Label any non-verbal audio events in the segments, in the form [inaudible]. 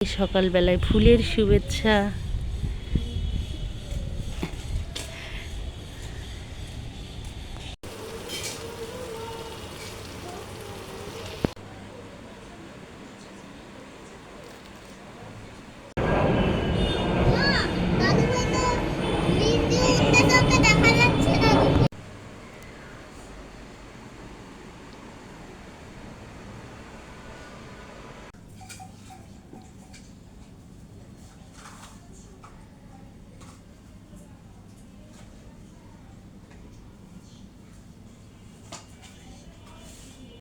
সকালবেলায় ফুলের শুভেচ্ছা।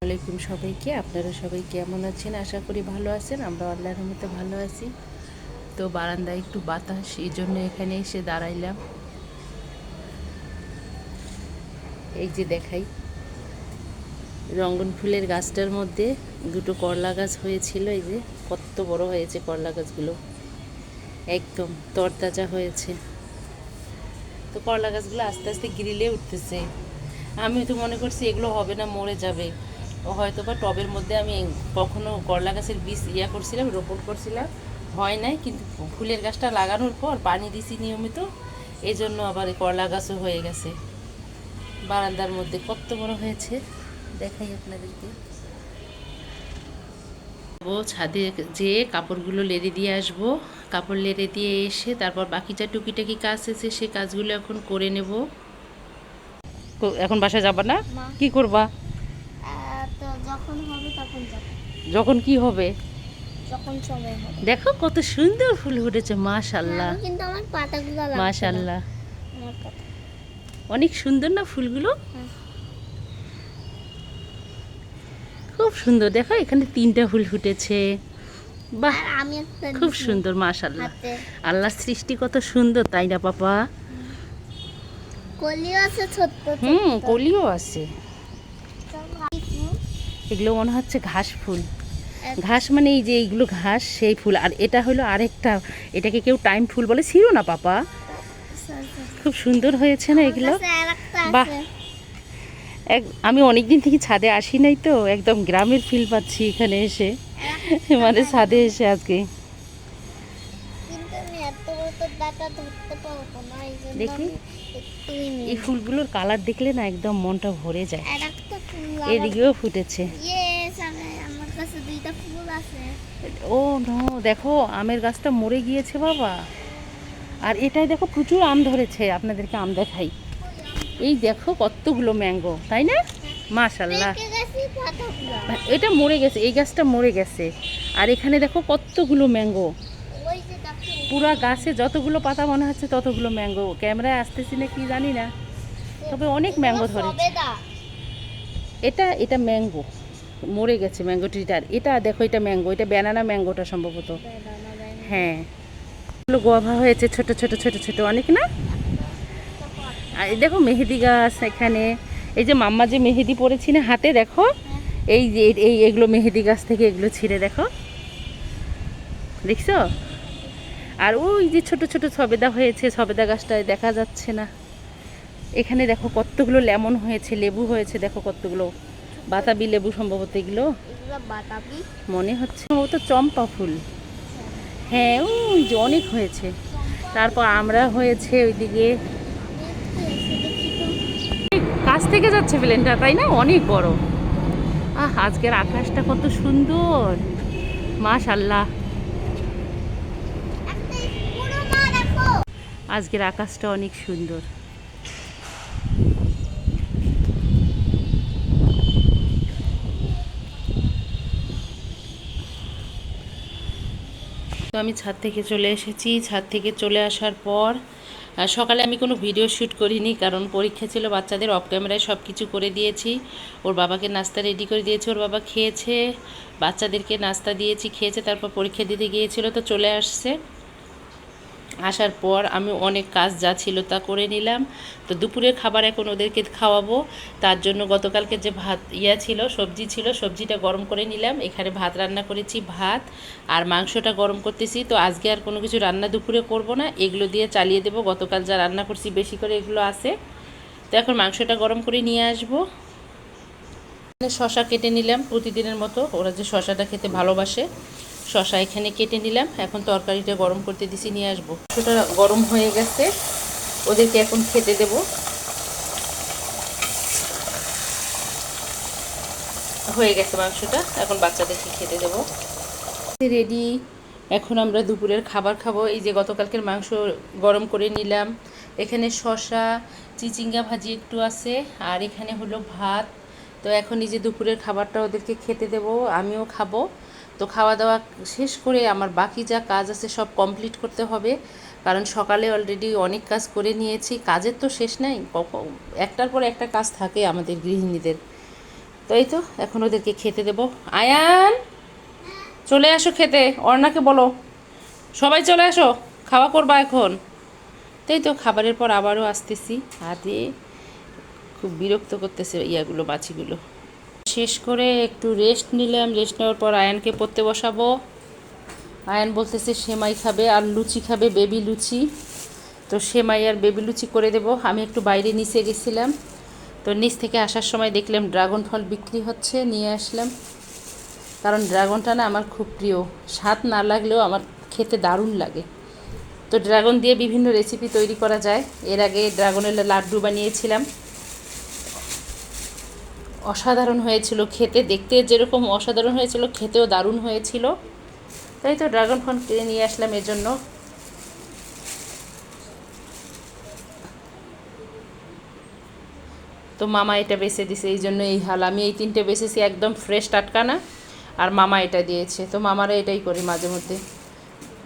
আলাইকুম সবাইকে। আপনারা সবাই কেমন আছেন? আশা করি ভালো আছেন। আমরা আল্লাহর মতো ভালো আছি। তো বারান্দায় একটু বাতাস, এই জন্য এখানে এসে দাঁড়াইলাম। এই যে দেখাই, রঙ্গন ফুলের গাছটার মধ্যে দুটো করলা গাছ হয়েছিল। এই যে কত বড় হয়েছে করলা গাছগুলো। একদম তরতাজা হয়েছে। তো করলা গাছগুলো আস্তে আস্তে গ্রিলে উঠতেছে। আমি তো মনে করছি এগুলো হবে না, মরে যাবে। হয়তো বা টবের মধ্যে আমি কখনো করলা গাছের বীজ ইয়া করছিলাম রোপণ করছিলাম হয় নাই কিন্তু ফুলের গাছটা লাগানোর পর পানি দিছি নিয়মিত এই জন্য আবার এই করলা গাছও হয়ে গেছে। বারান্দার মধ্যে কত বড় হয়েছে দেখাই আপনাদেরকে। ও ছাদে যেয়ে কাপড়গুলো লেড়ে দিয়ে আসব। কাপড় লেড়ে দিয়ে এসে তারপর বাকি যা টুকিটাকি কাজ আছে সে কাজগুলো এখন করে নেব। এখন বাসায় যাবা না। কি করবা? যখন হবে তখন যাব। যখন কি হবে? যখন সময় হবে। দেখো কত সুন্দর ফুল ফুটেছে মাশাল্লাহ কিন্তু আমার পাতাগুলো লাগছে আমার পাতা। অনেক সুন্দর না ফুলগুলো? হ্যাঁ। খুব সুন্দর। দেখো এখানে তিনটা ফুল ফুটেছে। বাহ আমি খুব সুন্দর মাশাল্লাহ আল্লাহ সৃষ্টি কত সুন্দর তাই না পাপা? কলিও আছে ছোট্ট। হুম কলিও আছে। এগুলো মনে হচ্ছে ঘাস ফুল। ঘাস মানে এই যে এইগুলো ঘাস সেই ফুল। আর এটা হলো আরেকটা এটাকে কেউ টাইম ফুল বলে? ছিল না পাপা? খুব সুন্দর হয়েছে না এগুলো? বাহ। এক আমি অনেক দিন থেকে ছাদে আসি নাই তো একদম গ্রামের ফিল পাচ্ছি এখানে এসে। মানে ছাদে এসে আজকে। দেখি। এই ফুলগুলোর কালার দেখলে না একদম মনটা ভরে যায়। এদিকেও ফুটেছে। ও নো দেখো আমের গাছটা মরে গিয়েছে বাবা। আর এটাই দেখো প্রচুর আম ধরেছে আপনাদেরকে আম দেখাই। এই দেখো কতগুলো ম্যাঙ্গো তাই না? মাশাল্লাহ এটা মরে গেছে এই গাছটা মরে গেছে। আর এখানে দেখো কতগুলো ম্যাঙ্গো। পুরা গাছে যতগুলো পাতা মনে হচ্ছে ততগুলো ম্যাঙ্গো। ক্যামেরায় আসতেছি না কি জানি না। তবে অনেক ম্যাঙ্গো ধরেছে। এটা এটা ম্যাঙ্গো মরে গেছে ম্যাঙ্গো ট্রিটার এটা দেখো এটা ম্যাঙ্গো এটা ব্যানানা ম্যাঙ্গোটা সম্ভবত। হ্যাঁ। এগুলো গোয়াভা হয়েছে ছোট ছোট ছোট ছোট। অনেক না? আর এই দেখো মেহেদি গাছ এখানে। এই যে মাম্মা যে মেহেদি পরেছি না হাতে দেখো? এই যে এই এগুলো মেহেদি গাছ থেকে এগুলো ছিঁড়ে দেখো? দেখছ? আর ওই যে ছোট ছোট সবেদা হয়েছে সবেদা গাছটায় দেখা যাচ্ছে না। এখানে দেখো কতগুলো লেমন হয়েছে লেবু হয়েছে দেখো কতগুলো। বাতাবি লেবু সম্ভবত এগুলো। মনে হচ্ছে ও তো চম্পা ফুল। হ্যাঁ ওই যে অনেক হয়েছে। তারপর আমরা হয়েছে ওইদিকে কাছ থেকে যাচ্ছে প্লেনটা তাই না? অনেক বড়। আহ আজকের আকাশটা কত সুন্দর। মাশাল্লাহ আজকের আকাশটা অনেক সুন্দর। আমি ছাদ থেকে চলে এসেছি। ছাদ থেকে চলে আসার পর সকালে আমি কোনো ভিডিও শ্যুট করিনি কারণ পরীক্ষা ছিল, বাচ্চাদের অফ ক্যামেরায় সব কিছু করে দিয়েছি। ওর বাবাকে নাস্তা রেডি করে দিয়েছি, ওর বাবা খেয়েছে, বাচ্চাদেরকে নাস্তা দিয়েছি, খেয়েছে, তারপর পরীক্ষা দিতে গিয়েছিল, তো চলে আসছে। আসার পর আমি অনেক কাজ যা ছিল তা করে নিলাম। তো দুপুরের খাবার এখন ওদেরকে খাওয়াবো। তার জন্য গতকালকে যে ভাত ইয়া ছিল, সবজি ছিল, সবজিটা গরম করে নিলাম। এখানে ভাত রান্না করেছি, ভাত আর মাংসটা গরম করতেছি। তো আজকে আর কোনো কিছু রান্না দুপুরে করব না। এগুলো দিয়ে চালিয়ে দেবো। গতকাল যা রান্না করছি বেশি করে এগুলো আছে। তো এখন মাংসটা গরম করে নিয়ে আসব। শশা কেটে নিলাম প্রতিদিনের মতো। ওরা যে শশাটা খেতে ভালোবাসে। শশা এখানে কেটে নিলাম। এখন তরকারিটা গরম করতে দিছি, নিয়ে আসব। সেটা গরম হয়ে গেছে। ওদেরকে এখন খেতে দেব। হয়ে গেছে মাংসটা। এখন বাচ্চাদেরকে খেতে দেব। রেডি। এখন আমরা দুপুরের খাবার খাব। এই যে গতকালকের মাংস গরম করে নিলাম। এখানে শসা চিচিঙ্গা ভাজি একটু আছে, আর এখানে হলো ভাত। তো এখন এই যে দুপুরের খাবারটা ওদেরকে খেতে দেব। আমিও খাব। তো খাওয়া দাওয়া শেষ করে আমার বাকি যা কাজ আছে সব কমপ্লিট করতে হবে। কারণ সকালে অলরেডি অনেক কাজ করে নিয়েছি। কাজের তো শেষ নাই। একটার পর একটা কাজ থাকে আমাদের গৃহিণীদের। তো এই তো, এখন ওদেরকে খেতে দেব। আয়ান! চলে আসো খেতে। অর্ণাকে বলো। সবাই চলে আসো। খাওয়া করবা এখন। তাই তো, খাবারের পর আবারও আসতেছি। হাতে খুব বিরক্ত করতেছে ইয়াগুলো, বাছিগুলো। শেষ করে একটু রেস্ট নিলাম। রেস্ট নেওয়ার পর আয়ানকে পড়তে বসাবো। আয়ান বলতেছে, সেমাই খাবে আর লুচি খাবে বেবি লুচি। তো সেমাই আর বেবি লুচি করে দেব। আমি একটু বাইরে নিচে গেছিলাম। তো নিচ থেকে আসার সময় দেখলাম ড্রাগন ফল বিক্রি হচ্ছে, নিয়ে আসলাম। কারণ ড্রাগনটা না আমার খুব প্রিয়। স্বাদ না লাগলেও আমার খেতে দারুণ লাগে। তো ড্রাগন দিয়ে বিভিন্ন রেসিপি তৈরি করা যায়। এর আগে ড্রাগনের লাড্ডু বানিয়েছিলাম। অসাধারণ হয়েছিল খেতে। দেখতে যেরকম অসাধারণ হয়েছিল, খেতেও দারুণ হয়েছিল। তাই তো ড্রাগন ফল কিনে নিয়ে আসলাম এর জন্য। তো মামা এটা বেছে দিছে, এই জন্য এই হাল। আমি এই তিনটে বেছেছি একদম ফ্রেশ টাটকা না, আর মামা এটা দিয়েছে। তো মামারা এটাই করি মাঝে মধ্যে।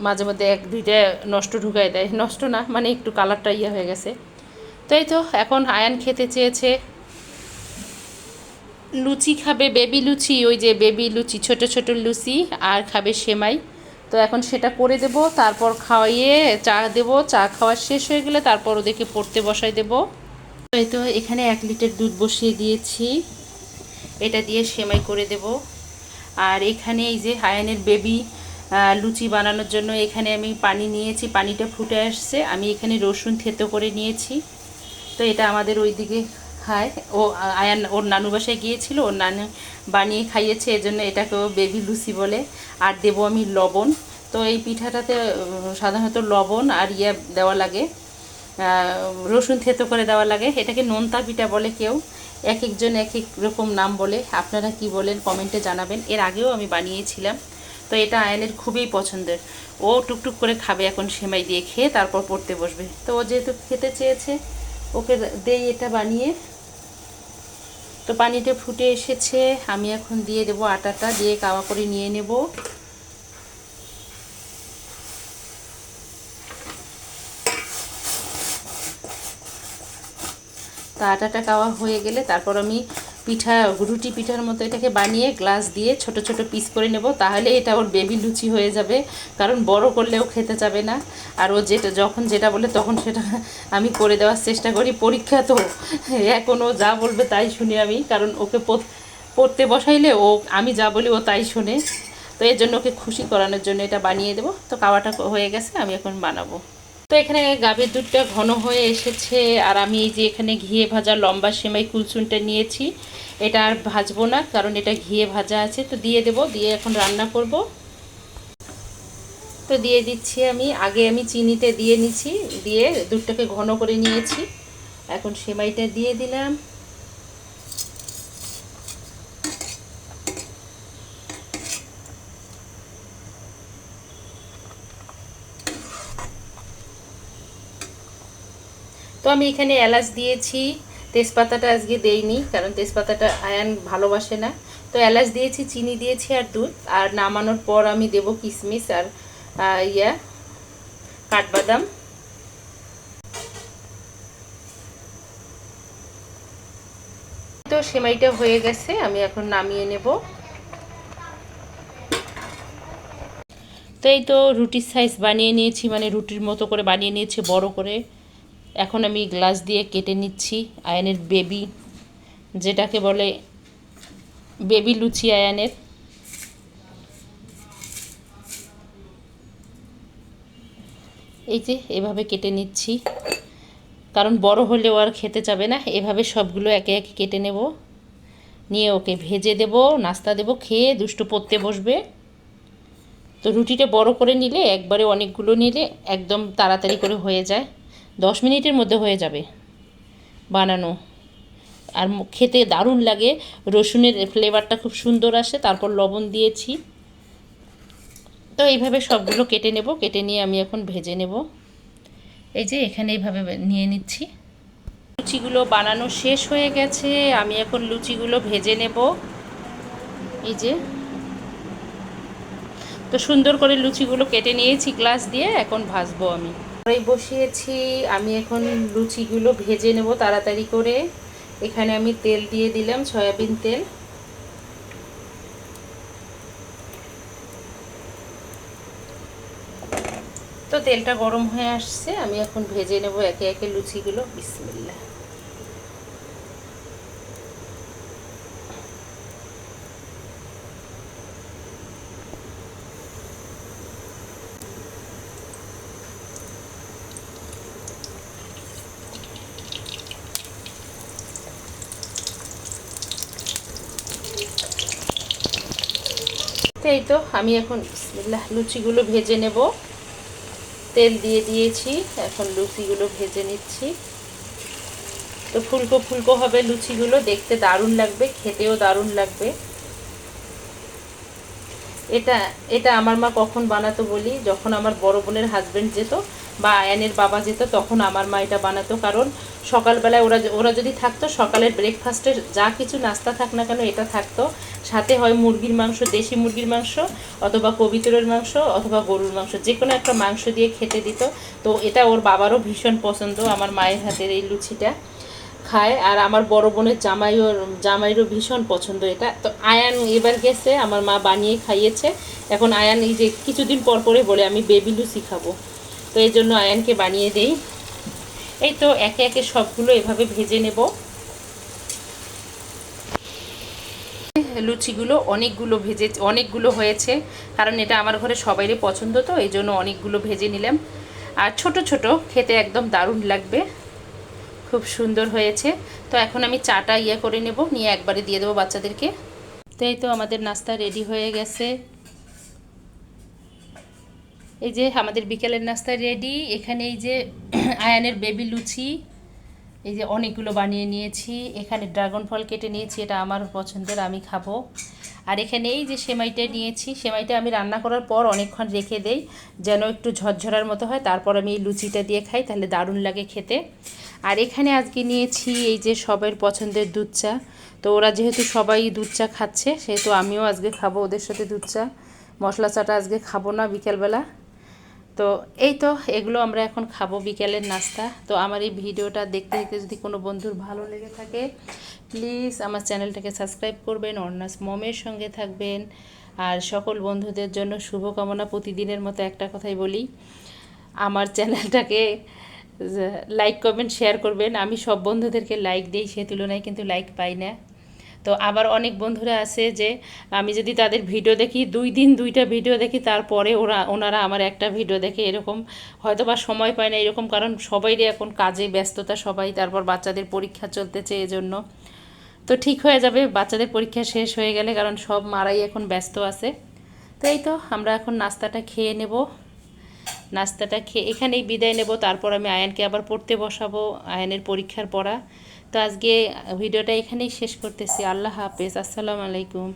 মাঝে মধ্যে এক দুইটা নষ্ট ঢুকাই দেয়। নষ্ট না মানে একটু কালারটা ইয়ে হয়ে গেছে। তো এই তো এখন আয়ান খেতে চেয়েছে। লুচি খাবে বেবি লুচি, ওই যে বেবি লুচি, ছোট ছোট লুচি, আর খাবে সেমাই। তো এখন সেটা করে দেব, তারপর খাওয়াইয়ে চা দেব, চা খাওয়া শেষ হয়ে গেলে তারপর ওদেরকে পড়তে বসাই দেব। তো এখানে এক লিটার দুধ বসিয়ে দিয়েছি, এটা দিয়ে সেমাই করে দেব। আর এখানে এই যে হায়ানের বেবি লুচি বানানোর জন্য এখানে আমি পানি নিয়েছি, পানিটা ফুটে আসছে, আমি এখানে রসুন থেতো করে নিয়েছি। তো এটা আমাদের ওইদিকে খায়। ও, আয়ান, ওর নানু বাসায় গিয়েছিল, ওর নানু বানিয়ে খাইয়েছে, এজন্য এটাকে ও বেবি লুচি বলে। আর দেবো আমি লবণ। তো এই পিঠাটাতে সাধারণত লবণ আর ইয়ে দেওয়া লাগে রসুন থেতো করে দেওয়া লাগে। এটাকে নোনতা পিঠা বলে কেউ। এক একজন এক এক রকম নাম বলে। আপনারা কি বলেন, কমেন্টে জানাবেন। এর আগেও আমি বানিয়েছিলাম। তো এটা আয়নের খুবই পছন্দের। ও টুকটুক করে খাবে এখন সেমাই দিয়ে, খেয়ে তারপর পড়তে বসবে। তো ও যেহেতু খেতে চেয়েছে, ওকে দেই এটা বানিয়ে। তো পানিটা ফুটে এসেছে, আমি এখন দিয়ে দেব আটাটা, দিয়ে কাওয়া করে নিয়ে নেব। তো আটাটা কাওয়া হয়ে গেলে তারপর আমি পিঠা, রুটি পিঠার মতো এটাকে বানিয়ে গ্লাস দিয়ে ছোট ছোট পিস করে নেব, তাহলে এটা ওর বেবি লুচি হয়ে যাবে। কারণ বড় করলেও খেতে যাবে না। আর ও যেটা, যখন যেটা বলে তখন সেটা আমি করে দেওয়ার চেষ্টা করি। পরীক্ষা তো, এখন ও যা বলবে তাই শুনি আমি। কারণ ওকে পড়- পড়তে বসাইলে ও, আমি যা বলি ও তাই শোনে। তো এর জন্য ওকে খুশি করানোর জন্য এটা বানিয়ে দেবো। তো কাওয়াটা হয়ে গেছে, আমি এখন বানাবো। তো এখানে গাভীর দুধটা ঘন হয়ে এসেছে, আর আমি এই যে এখানে ঘিয়ে ভাজা লম্বা সেমাই কুলচুনটা নিয়েছি, এটা আর ভাজবো না, কারণ এটা ঘিয়ে ভাজা আছে, তো দিয়ে দেব, দিয়ে এখন রান্না করব। তো দিয়ে দিচ্ছি আমি, আগে আমি চিনিতে দিয়ে নিছি, দিয়ে দুধটাকে ঘন করে নিয়েছি, এখন সেমাইটা দিয়ে দিলাম। তো আমি এখানে এলাচ দিয়েছি। তেজপাতাটা আজকে দেইনি, কারণ তেজপাতাটা আয়ান ভালোবাসে না। তো এলাচ দিয়েছি, চিনি দিয়েছি আর দুধ। আর নামানোর পর আমি দেব কিশমিশ আর ইয়া, কাঠবাদাম। তো সেমাইটা হয়ে গেছে, আমি এখন নামিয়ে নেব। তো এই তো রুটির সাইজ বানিয়ে নিয়েছি মানে রুটির মতো করে বানিয়ে নিয়েছি, বড় করে। এখন আমি গ্লাস দিয়ে কেটে নিচ্ছি আয়নের বেবি, যেটাকে বলে বেবি লুচি আয়নের। এই যে, এভাবে কেটে নিচ্ছি। কারণ বড় হলেও আর খেতে যাবে না, এভাবে সবগুলো একে একে কেটে নেব। নিয়ে ওকে ভেজে দেব, নাস্তা দেব, খেয়ে দুষ্টু পড়তে বসবে। তো রুটিটা বড় করে নিলে, একবারে অনেকগুলো নিলে একদম তাড়াতাড়ি করে হয়ে যায়। দশ মিনিটের মধ্যে হয়ে যাবে বানানো। আর খেতে দারুণ লাগে। রসুনের ফ্লেভারটা খুব সুন্দর আসে, তারপর লবণ দিয়েছি। তো এইভাবে সবগুলো কেটে নেব, কেটে নিয়ে আমি এখন ভেজে নেব। এই যে এখানে এইভাবে নিয়ে নিচ্ছি। লুচিগুলো বানানো শেষ হয়ে গেছে, আমি এখন লুচিগুলো ভেজে নেব। এই যে। তো সুন্দর করে লুচিগুলো কেটে নিয়েছি গ্লাস দিয়ে, এখন ভাজবো আমি। কড়াই বসিয়েছি, আমি এখন লুচিগুলো ভেজে নেব তাড়াতাড়ি করে। এখানে আমি তেল দিয়ে দিলাম, সয়াবিন তেল। তো তেলটা গরম হয়ে আসছে, আমি এখন ভেজে নেব একে একে লুচিগুলো। বিসমিল্লা এই তো, আমি এখন লুচিগুলো ভেজে নেব। তেল দিয়ে দিয়েছি, এখন লুচিগুলো ভেজে নিচ্ছি। তো ফুলকো ফুলকো হবে লুচিগুলো, দেখতে দারুণ লাগবে, খেতেও দারুণ লাগবে। এটা এটা আমার মা কখন বানাতো বলি, যখন আমার বড় বোনের হাজবেন্ড যেত বা আয়ানের বাবা যেত, তখন আমার মা এটা বানাতো। কারণ সকালবেলায় ওরা ওরা যদি থাকতো, সকালের ব্রেকফাস্টের যা কিছু নাস্তা থাক না কেন, এটা থাকতো। সাথে হয় মুরগির মাংস, দেশি মুরগির মাংস, অথবা কবিতরের মাংস, অথবা গরুর মাংস যে কোনো একটা মাংস দিয়ে খেতে দিত। তো এটা ওর বাবারও ভীষণ পছন্দ, আমার মায়ের হাতের এই লুচিটা খায়। আর আমার বড় বোনের জামাইও, জামাইরও ভীষণ পছন্দ এটা। তো আয়ান এবার গেছে, আমার মা বানিয়ে খাইয়েছে। এখন আয়ান এই যে কিছুদিন পর পরে বলে, আমি বেবি লুচি খাব। তো এই জন্য আয়ানকে বানিয়ে দেই। এই তো একে একে সবগুলো এভাবে ভেজে নেব। লুচিগুলো অনেকগুলো ভেজে, অনেকগুলো হয়েছে। কারণ এটা আমার ঘরে সবাইরই পছন্দ, তো এই জন্য অনেকগুলো ভেজে নিলাম। আর ছোট ছোট, খেতে একদম দারুণ লাগবে। খুব সুন্দর হয়েছে। তো এখন আমি চাটা ইয়ে করে নেব, নিয়ে একবারে দিয়ে দেবো বাচ্চাদেরকে। তো এই তো আমাদের নাস্তা রেডি হয়ে গেছে। এই যে আমাদের বিকেলের নাস্তা রেডি। এখানে এই যে [clears throat] আয়ানের বেবি লুচি। এই যে অনেকগুলো বানিয়ে নিয়েছি, এখানে ড্রাগন ফল কেটে নিয়েছি, এটা আমার পছন্দের, আমি খাব। আর এখানে এই যে সেমাইটা নিয়েছি, সেমাইটা আমি রান্না করার পর অনেকক্ষণ রেখে দেই, যেন একটু ঝরঝরার মতো হয়, তারপর আমি এই লুচিটা দিয়ে খাই, তাহলে দারুণ লাগে খেতে। আর এখানে আজকে নিয়েছি এই যে সবার পছন্দের দুধ চা। তো ওরা যেহেতু সবাই দুধ চা খাচ্ছে, সেহেতু আমিও আজকে খাব ওদের সাথে দুধ চা। মশলা চাটা আজকে খাব না বিকেলবেলা। তো এই তো, এগুলো আমরা এখন খাব বিকেলের নাস্তা। তো আমার এই ভিডিওটা দেখতে দেখতে যদি কোনো বন্ধুর ভালো লেগে থাকে প্লিজ আমার চ্যানেলটাকে সাবস্ক্রাইব করবেন অর্নাস মমের সঙ্গে থাকবেন। আর সকল বন্ধুদের জন্য শুভকামনা প্রতিদিনের মতো একটা কথাই বলি, আমার চ্যানেলটাকে লাইক করবেন শেয়ার করবেন। আমি সব বন্ধুদেরকে লাইক দিই, সে তুলনায় কিন্তু লাইক পাই না। তো আবার অনেক বন্ধুরা আছে যে আমি যদি তাদের ভিডিও দেখি, দুই দিন দুইটা ভিডিও দেখি, তারপরে ওরা, ওনারা আমার একটা ভিডিও দেখে এরকম হয়তো বা সময় পায় না এরকম, কারণ সবাইরই এখন কাজে ব্যস্ততা সবাই, তারপর বাচ্চাদের পরীক্ষা চলতেছে এজন্য। তো ঠিক হয়ে যাবে, বাচ্চাদের পরীক্ষা শেষ হয়ে গেলে, কারণ সব মারাই এখন ব্যস্ত আছে। তো এই তো, আমরা এখন নাস্তাটা খেয়ে নেব। নাস্তাটা খেয়ে, এখানেই বিদায় নেব, তারপর আমি আয়ানকে আবার পড়তে বসাবো, আয়ানের পরীক্ষার পড়া। তো আজকে ভিডিওটা এখানেই শেষ করতেছি। আল্লাহ হাফেজ। আসসালামু আলাইকুম।